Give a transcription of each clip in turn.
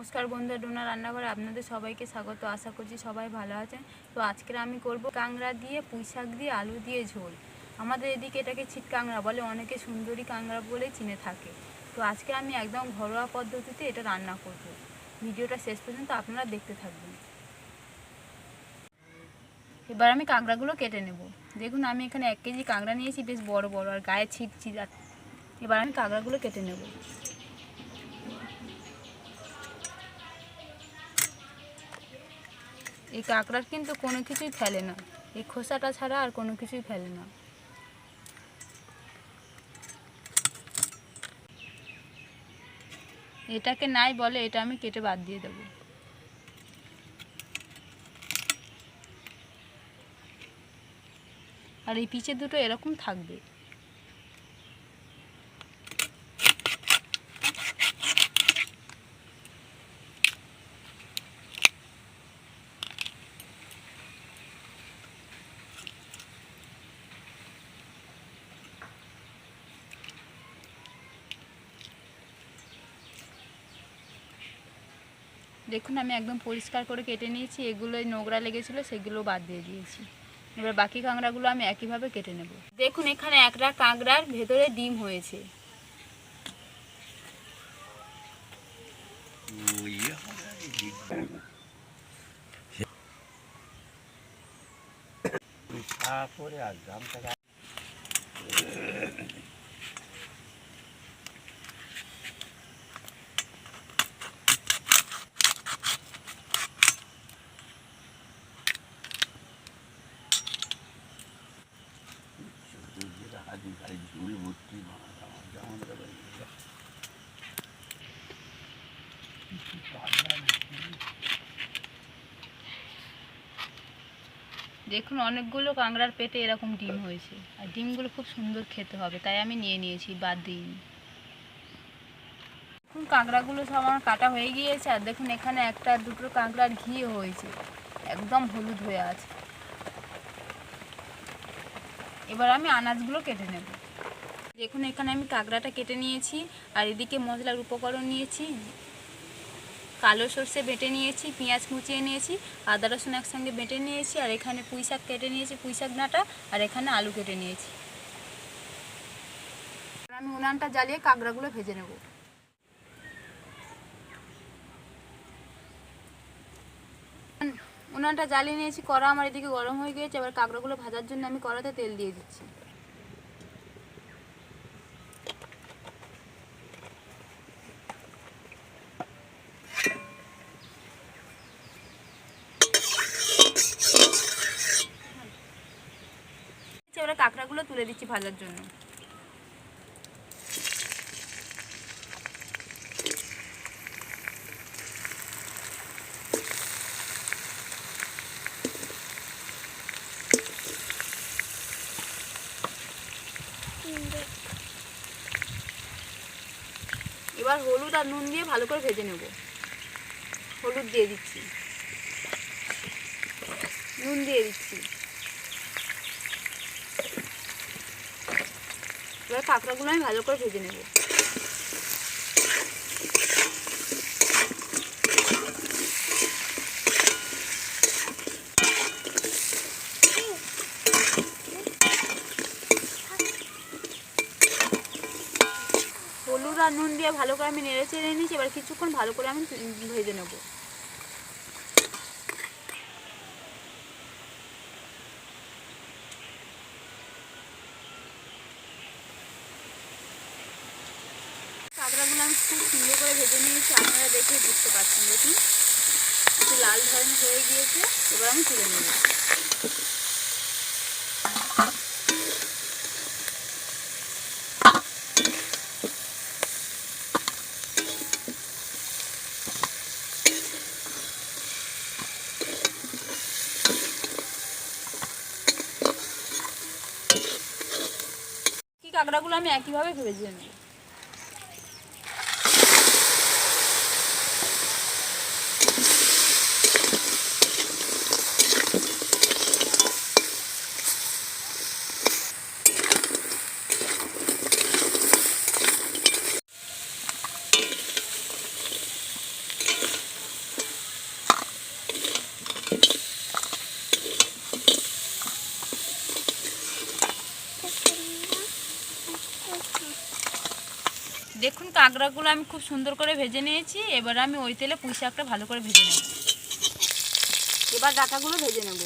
নমস্কার বন্ধুরা, ডোনা রান্নাঘরে আপনাদের সবাইকে স্বাগত। আশা করছি সবাই ভালো আছেন। তো আজকে আমি করব কাংড়া দিয়ে পুঁই শাক দিয়ে আলু দিয়ে ঝোল। আমাদের এদিকে এটাকে ছিট কাংড়া বলে, অনেকে সুন্দরী কাংড়া বলে চিনে থাকে। তো আজকে আমি একদম ঘরোয়া পদ্ধতিতে এটা রান্না করব। ভিডিওটা শেষ পর্যন্ত আপনারা দেখতে থাকবেন। এবার আমি কাঁকড়াগুলো কেটে নেব। দেখুন, আমি এখানে এক কেজি কাঁকড়া নিয়েছি, বেশ বড় বড় আর গায়ে ছিট ছিট এবার আমি কাঁকড়াগুলো কেটে নেব। এই কাঁকড়ার কিন্তু কোনো কিছুই ফেলে না। এই খোসাটা ছাড়া আর কোনো কিছুই ফেলে না। এটাকে নাই বলে এটা আমি কেটে বাদ দিয়ে দেবো। আর এই পিচের দুটো এরকম থাকবে। দেখুন, আমি একদম পরিষ্কার করে কেটে নিয়েছি। এগুলোই নোংরা লেগেছিলো, সেগুলো বাদ দিয়ে দিয়েছি। এবার বাকি কাঁকড়াগুলো আমি একইভাবে কেটে নেব। দেখুন, এখানে একটা কাঁকড়ার ভেতরে ডিম হয়েছে। তারপরে আর দেখুন, অনেকগুলো কাঁকড়ার পেটে এরকম ডিম হয়েছে। আর ডিমগুলো খুব সুন্দর খেতে হবে, তাই আমি নিয়ে নিয়েছি, বাদ দিইনি। দেখুন, কাঁকড়াগুলো সব আমার কাটা হয়ে গিয়েছে, আর দেখুন, এখানে একটা, দুটো কাঁকড়ার ঘি হয়েছে, একদম হলুদ হয়ে আছে। এবার আমি আনাজগুলো কেটে নেব। দেখুন, এখানে আমি কাঁকড়াটা কেটে নিয়েছি, আর এদিকে মশলার উপকরণ নিয়েছি। কালো সর্ষে বেটে নিয়েছি, পেঁয়াজ কুচিয়ে নিয়েছি, আদা রসুন একসঙ্গে বেটে নিয়েছি, আর এখানে পুঁই শাক কেটে নিয়েছি, পুঁই শাক ডাঁটা, আর এখানে আলু কেটে নিয়েছি। আমি উনানটা জ্বালিয়ে কাঁকড়াগুলো ভেজে নেব। উনানটা জ্বালিয়ে নিয়েছি, কড়া আমার এদিকে গরম হয়ে গিয়েছে, এবার কাঁকড়াগুলো ভাজার জন্য আমি কড়াতে তেল দিয়ে দিচ্ছি। কাঁকড়াগুলো তুলে দিচ্ছি ভাজার জন্য। এবার হলুদ আর নুন দিয়ে ভালো করে ভেজে নেব। হলুদ দিয়ে দিচ্ছি। নুন দিয়ে দিচ্ছি। কাঁকড়াগুলো আমি ভালো করে ভেজে নেব। হলুদ আর নুন দিয়ে ভালো করে আমি নেড়ে চেড়ে নিয়েছি, এবার কিছুক্ষণ ভালো করে আমি ভেজে নেব কাঁকড়াগুলো আমি খুব সুন্দর করে ভেজে নিয়েছি, আপনারা দেখে বুঝতে পারছেন। দেখুন, একটু লাল ধরনের হয়ে গিয়েছে, এবার আমি তুলে কি কাঁকড়াগুলো আমি একইভাবে ভেজে কাঁকড়াগুলো আমি খুব সুন্দর করে ভেজে নিয়েছি। এবার আমি ওই তেলে পুঁই শাকটা ভালো করে ভেজে নেব। এবার ডাঁটাগুলো ভেজে নেব।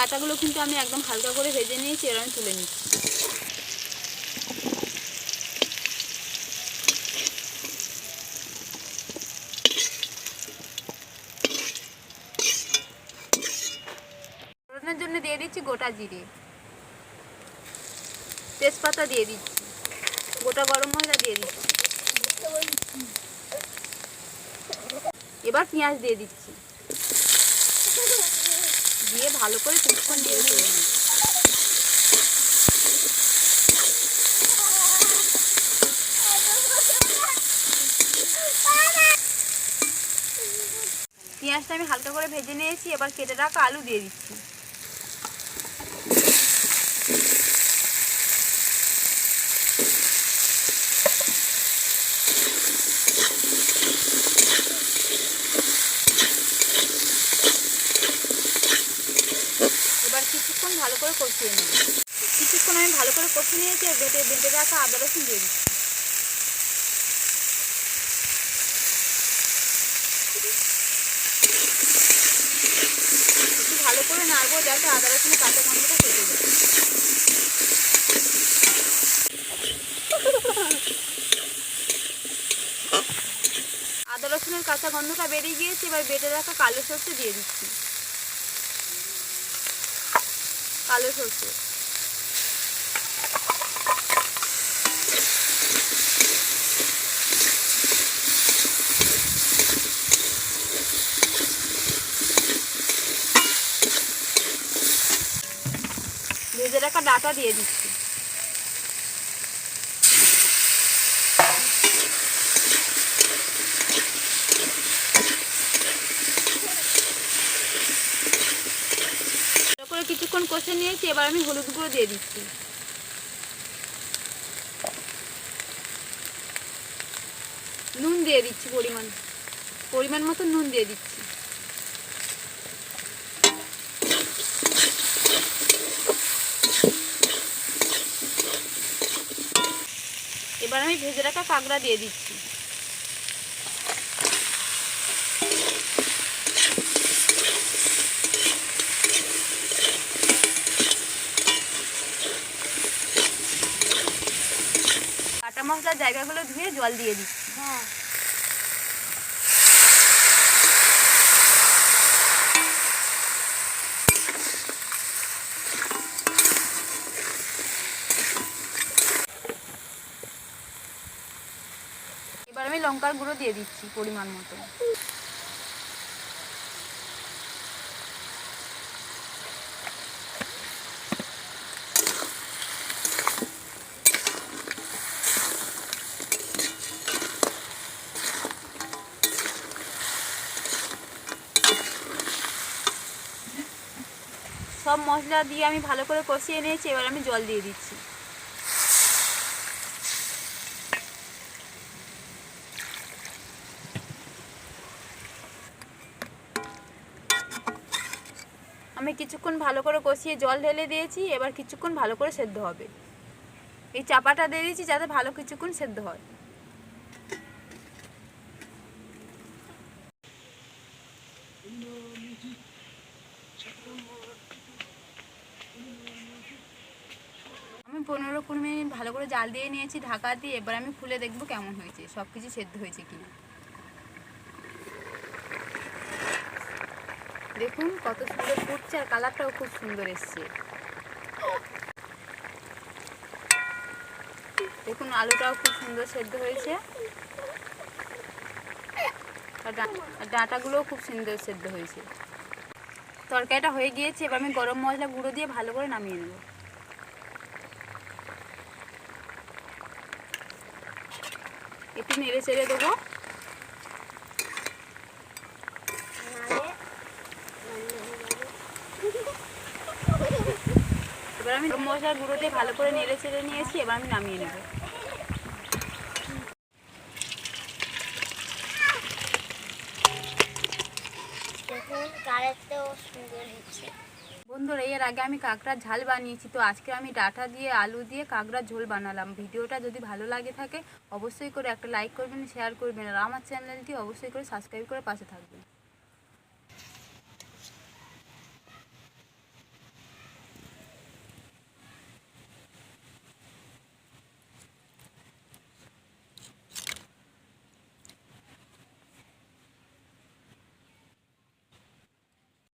ডাটাগুলো কিন্তু আমি একদম হালকা করে ভেজে নিয়েছি, এবার আমি তুলে নিচ্ছি। ফোড়নের জন্য দিয়ে দিচ্ছি গোটা জিরে। তেজপাতা দিয়ে দিচ্ছি। গোটা গরম মশলা দিয়ে দিচ্ছি। এবার পেঁয়াজ দিয়ে দিচ্ছি। দিয়ে ভালো করে কিছুক্ষণ নেড়ে নিই পেঁয়াজটা আমি হালকা করে ভেজে নিয়েছি, এবার কেটে রাখা আলু দিয়ে দিচ্ছি এবার কিছুক্ষণ ভালো করে কষিয়ে নেব কিছুক্ষণ আমি কষিয়ে নিয়েছি আর বেটে রাখা আদা রসুন দিয়ে দিচ্ছি ভালো করে নাড়বো যাতে আদা রসুনের কাঁচা গন্ধটা কেটে যায় আদা রসুনের কাঁচা গন্ধটা বেরিয়ে গিয়েছে, এবার বেটে রাখা কালো সর্ষে দিয়ে দিচ্ছি। কালো সর্ষে। ডাটা দিয়ে দিচ্ছি। কিছুক্ষণ কষে নিয়েছি, এবার আমি হলুদ গুঁড়ো দিয়ে দিচ্ছি। নুন দিয়ে দিচ্ছি পরিমাণ পরিমাণ মতো নুন দিয়ে দিচ্ছি। আমি ভেজে রাখা কাঁকড়া দিয়ে দিচ্ছি। কাটা মশলার জায়গাগুলো ধুয়ে জল দিয়ে দিচ্ছি। হ্যাঁ। এবার আমি লঙ্কার গুঁড়ো দিয়ে দিচ্ছি পরিমাণ মতো। সব মশলা দিয়ে আমি ভালো করে কষিয়ে নিয়েছি, এবার আমি জল দিয়ে দিচ্ছি। কিছুক্ষণ ভালো করে কষিয়ে জল ঢেলে দিয়েছি, এবার কিছুক্ষণ ভালো করে সেদ্ধ হবে। এই চাপাটা দিয়ে দিয়েছি যাতে ভালো কিছুক্ষণ সেদ্ধ হয়। আমি পনেরো কুড়ি মিনিট ভালো করে জাল দিয়ে নিয়েছি ঢাকা দিয়ে, এবার আমি খুলে দেখব কেমন হয়েছে সব কিছু সেদ্ধ হয়েছে কিনা। দেখুন কত সুন্দর ফুটছে আর কালারটাও খুব সুন্দর এসছে। দেখুন আলুটাও খুব সুন্দর সেদ্ধ হয়েছে। ডাঁটাগুলোও খুব সুন্দর সেদ্ধ হয়েছে। তরকারিটা হয়ে গিয়েছে, এবার আমি গরম মশলা গুঁড়ো দিয়ে ভালো করে নামিয়ে নেব। একটু নেড়ে চেড়ে দেবো। আমি মশলার গুঁড়ো দিয়ে ভালো করে নেড়ে চেড়ে নিয়েছি এবার আমি নামিয়ে নেব। বন্ধুরা এর আগে আমি কাঁকড়ার ঝাল বানিয়েছি তো আজকে আমি ডাঁটা দিয়ে আলু দিয়ে কাঁকড়ার ঝোল বানালাম। ভিডিওটা যদি ভালো লাগে থাকে অবশ্যই করে একটা লাইক করবেন শেয়ার করবেন আর আমার চ্যানেলটি অবশ্যই করে সাবস্ক্রাইব করে পাশে থাকবেন।